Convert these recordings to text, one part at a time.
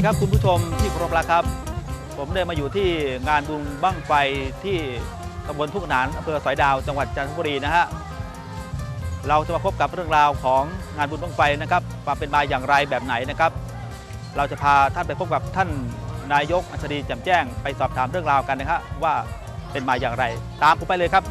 ดีครับคุณผู้ชมที่เคารพรักครับ ผมได้มาอยู่ที่งานบุญบั้งไฟที่ตำบลทุ่งหนานอำเภอสอยดาวจังหวัดจันทบุรีนะฮะเราจะมาพบกับเรื่องราวของงานบุญบั้งไฟนะครับความเป็นมาอย่างไรแบบไหนนะครับ เราจะพาท่านไปพบกับท่านนายกอัญชลีแจ่มแจ้ง ไปสอบถามเรื่องราวกันนะครับว่าเป็นมาอย่างไร ตามผมไปเลยครับ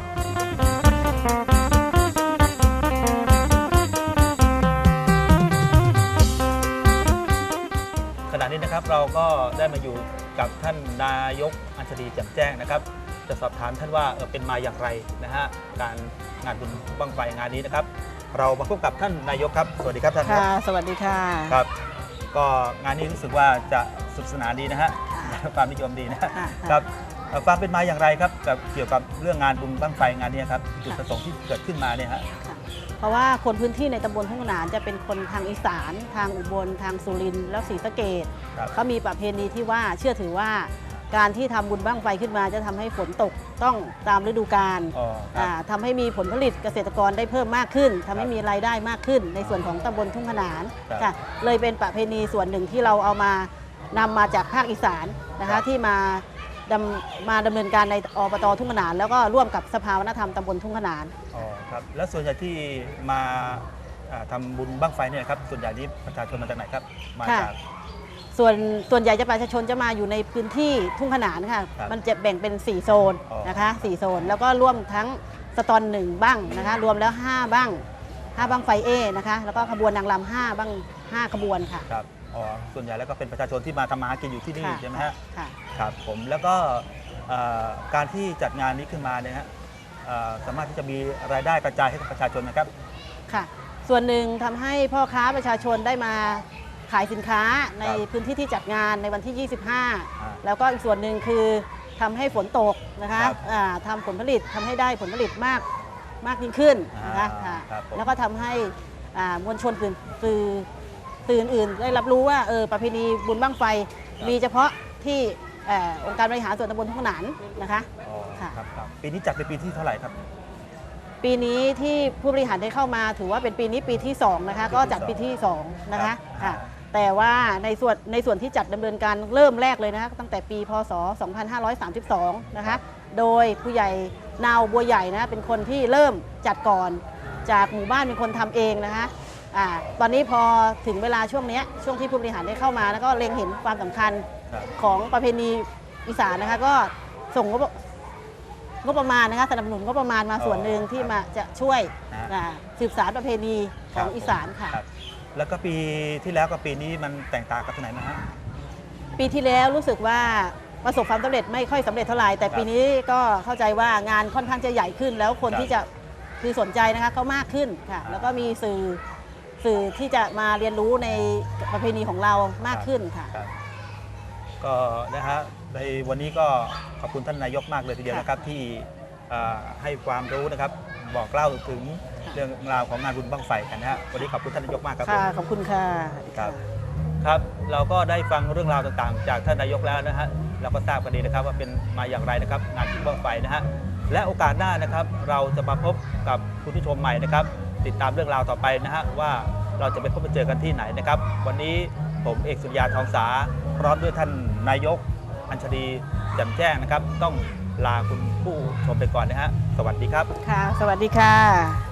นี้นะครับ เราก็ได้มาอยู่กับท่านนายกอัญชลีแจ่มแจ้งนะครับ จะสอบถามท่านว่าเออเป็นมาอย่างไรนะฮะการงานบุญบั้งไฟงานนี้นะครับ เรามาพบกับท่านนายกครับ สวัสดีครับท่านคค่ะรับสวัสดีค่ะ ครับ ก็งานนี้รู้สึกว่าจะสนุขสนานดีนะฮะค่ะความนิยมดีนะฮะค่ะ ครับ เอ่อความเป็นมาอย่างไรครับกับเกี่ยวกับเรื่องงานบุญบั้งไฟงานนี้ครับจุดประสงค์ที่เกิดขึ้นมาเนี่ยฮะค่ะเพราะว่าคนพื้นที่ในตำบลทุ่งหนานจะเป็นคนทางอีสาน ทางอุบลทางสุรินทร์แล้วศรีสะเกดครับเขามีประเพณีที่ว่าเชื่อถือว่าการที่ทำบุญบ้างไฟขึ้นมาจะทำให้ฝนตกต้องตามฤดูกาลอ๋อครับอ่าทำให้มีผลผลิตเกษตรกรได้เพิ่มมากขึ้นทำให้มีรายได้มากขึ้น ในส่วนของตำบลทุ่งขนานครับค่ะเลยเป็นประเพณีส่วนหนึ่งที่เราเอามานำมาจากภาคอีสานนะครัคะบที่มา ดำมาดำเนินการในอบตทุ่งขนาน แล้วก็ร่วมกับสภาวัฒนธรรมตำบลทุ่งขนาน อ๋อครับแล้วส่วนใหญ่ที่มาอ่าทำบุญบั้งไฟเนี่ยครับส่วนใหญ่นี้ประชาชนมาจากไหนครับมาค่ะ จาก ส่วนส่วนใหญ่จะประชาชนจะมาอยู่ในพื้นที่ทุ่งขนานค่ะ ครับมันจะแบ่งเป็น 4 โซนอ๋อ นะคะ4โซน แล้วก็ร่วมทั้งสตอนหนึ่งบ้างนะคะ รวมแล้ว 5 บ้าง 5 บ้างไฟเอนะคะ แล้วก็ขบวนนางรำ5บ้าง 5 ขบวนค่ะ ครับ อ๋อส่วนใหญ่แล้วก็เป็นประชาชนที่มาทำมาหากินอยู่ที่นี่ค่ะใช่ไหมฮะค่ะ ครับผมแล้วก็เอ่อการที่จัดงานนี้ขึ้นมาเนี่ยฮะเอ่อสามารถที่จะมีรายได้กระจายให้กับประชาชนนะครับ ค่ะ ส่วนหนึ่งทำให้พ่อค้าประชาชนได้มาขายสินค้าในครับพื้นที่ที่จัดงานในวันที่อ่า25 แล้วก็อีกส่วนหนึ่งคือทำให้ฝนตกนะคะครับอ่าทำผลผลิตทำให้ได้ผลผลิตมากมากยิ่งขึ้นนะคะอ่าค่ะครับผม แล้วก็ทำให้อ่ามวลชนตื่นตื่น ตื่นอื่นได้รับรู้ว่าเออประเพณีบุญบั้งไฟ มีเฉพาะที่เอ่อองค์การบริหารส่วนตำบลทุ่งขนานนะคะ อ๋อค่ะ ครับครับปีนี้จัดเป็นปีที่เท่าไหร่ครับ ปีนี้ที่ผู้บริหารได้เข้ามาถือว่าเป็นปีนี้ปีที่2นะคะปีที่ก็จัดสองปีที่2นะคะครับค่ะแต่ว่าในส่วนในส่วนที่จัดดำเนินการเริ่มแรกเลยนะคะตั้งแต่ปีพศ 2532 นะคะโดยผู้ใหญ่นาวบัวใหญ่นะเป็นคนที่เริ่มจัดก่อน จากหมู่บ้านเป็นคนทำเองนะคะ อ่าตอนนี้พอถึงเวลาช่วงเนี้ยช่วงที่ผู้บริหารได้เข้ามา แล้วก็เล็งเห็นความสำคัญครับของประเพณีอีสานนะคะ ก็ส่งงบงบประมาณนะคะสนับสนุนงบประมาณมาส่วนหนึ่งที่มาจะช่วยนะอ่าสืบสารประเพณีขครัอบงอีสานค่ะ รับแล้วก็ปีที่แล้วกับปีนี้มันแตกต่างกันตรงไหนนะฮะ ปีที่แล้วรู้สึกว่าประสบความสำเร็จไม่ค่อยสำเร็จเท่าไหร่แต่ครับปีนี้ก็เข้าใจว่างานค่อนข้างจะใหญ่ขึ้น แล้วคนครับที่จะคือสนใจนะคะเขามากขึ้นค่ะอ่าแล้วก็มีสื่อ สื่อที่จะมาเรียนรู้ในประเพณีของเรามากขึ้นค่ะครับก็นะฮะในวันนี้ก็ขอบคุณท่านนายกมากเลยทีเดียวค่ะนะครับที่เอ่อให้ความรู้นะครับบอกเล่าถึงค่ะเรื่องราวของงานบุญบั้งไฟกันนะฮะวันนี้ขอบคุณท่านนายกมากครับค่ะผมขอบคุณค่ะ ครับครับเราก็ได้ฟังเรื่องราวต่างๆ จากท่านนายกแล้วนะฮะเราก็ทราบกันดีนะครับว่าเป็นมาอย่างไรนะครับงานบุญบั้งไฟนะฮะและโอกาสหน้านะครับ เราจะมาพบกับคุณผู้ชมใหม่นะครับ ติดตามเรื่องราวต่อไปนะฮะว่าเราจะไปพบไปเจอกันที่ไหนนะครับ วันนี้ผมเอกสุริยาทองสาพร้อมด้วยท่านนายก อัญชลีแจ่มแจ้งนะครับ ต้องลาคุณผู้ชมไปก่อนนะฮะสวัสดีครับ ค่ะ สวัสดีค่ะ